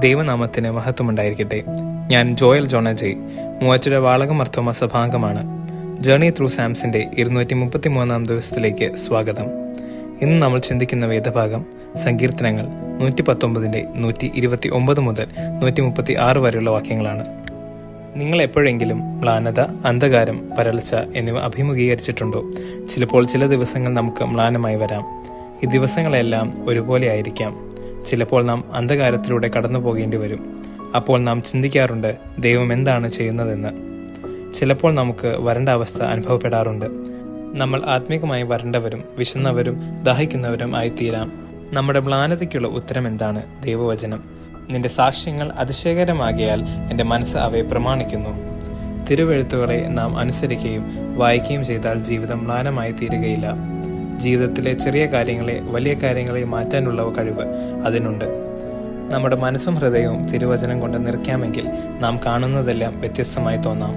ദൈവനാമത്തിന് മഹത്വമുണ്ടായിരിക്കട്ടെ. ഞാൻ ജോയൽ ജോണജയ് മൂവാറ്റുപുഴ വാളകമർത്തോമ സഭാംഗമാണ്. ജേർണി ത്രൂ സാംസിന്റെ ഇരുന്നൂറ്റി മുപ്പത്തി മൂന്നാം ദിവസത്തിലേക്ക് സ്വാഗതം. ഇന്ന് നമ്മൾ ചിന്തിക്കുന്ന വേദഭാഗം സങ്കീർത്തനങ്ങൾ നൂറ്റി പത്തൊമ്പതിന്റെ നൂറ്റി ഇരുപത്തി ഒമ്പത് മുതൽ നൂറ്റി മുപ്പത്തി ആറ് വരെയുള്ള വാക്യങ്ങളാണ്. നിങ്ങൾ എപ്പോഴെങ്കിലും മ്ലാനത അന്ധകാരം വരൾച്ച എന്നിവ അഭിമുഖീകരിച്ചിട്ടുണ്ടോ? ചിലപ്പോൾ ചില ദിവസങ്ങൾ നമുക്ക് മ്ലാനമായി വരാം. ഈ ദിവസങ്ങളെല്ലാം ഒരുപോലെ ആയിരിക്കാം. ചിലപ്പോൾ നാം അന്ധകാരത്തിലൂടെ കടന്നു പോകേണ്ടി വരും. അപ്പോൾ നാം ചിന്തിക്കാറുണ്ട് ദൈവം എന്താണ് ചെയ്യുന്നതെന്ന്. ചിലപ്പോൾ നമുക്ക് വരണ്ട അവസ്ഥ അനുഭവപ്പെടാറുണ്ട്. നമ്മൾ ആത്മീകമായി വരണ്ടവരും വിശന്നവരും ദാഹിക്കുന്നവരും ആയിത്തീരാം. നമ്മുടെ മ്ലാനതയ്ക്കുള്ള ഉത്തരം എന്താണ്? ദൈവവചനം. നിന്റെ സാക്ഷ്യങ്ങൾ അതിശയകരമാകിയാൽ എന്റെ മനസ്സ് അവയെ പ്രമാണിക്കുന്നു. തിരുവെഴുത്തുകളെ നാം അനുസരിക്കുകയും വായിക്കുകയും ചെയ്താൽ ജീവിതം മ്ലാനമായി തീരുകയില്ല ജീവിതത്തിലെ ചെറിയ കാര്യങ്ങളെ വലിയ കാര്യങ്ങളെ മാറ്റാനുള്ള കഴിവ് അതിനുണ്ട്. നമ്മുടെ മനസ്സും ഹൃദയവും തിരുവചനം കൊണ്ട് നിറയ്ക്കാമെങ്കിൽ നാം കാണുന്നതെല്ലാം വ്യത്യസ്തമായി തോന്നാം.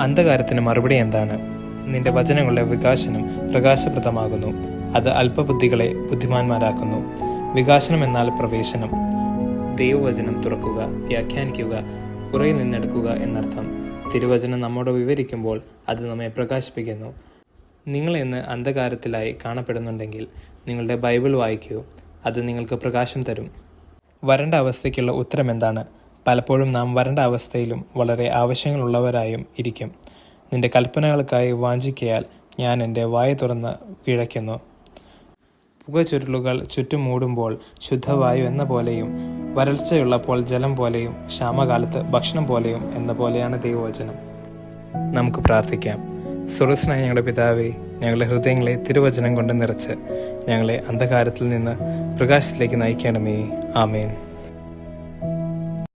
അന്ധകാരത്തിന് മറുപടി എന്താണ്? നിന്റെ വചനങ്ങളുടെ വികാസനം പ്രകാശപ്രദമാകുന്നു. അത് അല്പബുദ്ധികളെ ബുദ്ധിമാന്മാരാക്കുന്നു. വികാസനം എന്നാൽ പ്രവേശനം. ദൈവവചനം തുറക്കുക വ്യാഖ്യാനിക്കുക ഉറയിൽ നിന്നെടുക്കുക എന്നർത്ഥം. തിരുവചനം നമ്മോട് വിവരിക്കുമ്പോൾ അത് നമ്മെ പ്രകാശിപ്പിക്കുന്നു. നിങ്ങൾ ഇന്ന് അന്ധകാരത്തിലായി കാണപ്പെടുന്നുണ്ടെങ്കിൽ നിങ്ങളുടെ ബൈബിൾ വായിക്കൂ. അത് നിങ്ങൾക്ക് പ്രകാശം തരും. വരണ്ട അവസ്ഥയ്ക്കുള്ള ഉത്തരം എന്താണ്? പലപ്പോഴും നാം വരണ്ട അവസ്ഥയിലും വളരെ ആവശ്യങ്ങളുള്ളവരായും ഇരിക്കും. നിന്റെ കൽപ്പനകൾക്കായി വാഞ്ചിക്കയാൽ ഞാൻ എന്റെ വായ തുറന്ന് കിഴയ്ക്കുന്നു പുകചുരുളുകൾ ചുറ്റും മൂടുമ്പോൾ ശുദ്ധവായു എന്ന പോലെയും വരൾച്ചയുള്ളപ്പോൾ ജലം പോലെയും ക്ഷാമകാലത്ത് ഭക്ഷണം പോലെയും എന്ന പോലെയാണ് ദൈവവചനം. നമുക്ക് പ്രാർത്ഥിക്കാം. സുറസ്നായ ഞങ്ങളുടെ പിതാവേ ഞങ്ങളുടെ ഹൃദയങ്ങളെ തിരുവചനം കൊണ്ട് നിറച്ച് ഞങ്ങളെ അന്ധകാരത്തിൽ നിന്ന് പ്രകാശത്തിലേക്ക് നയിക്കണമേ. ആമേൻ.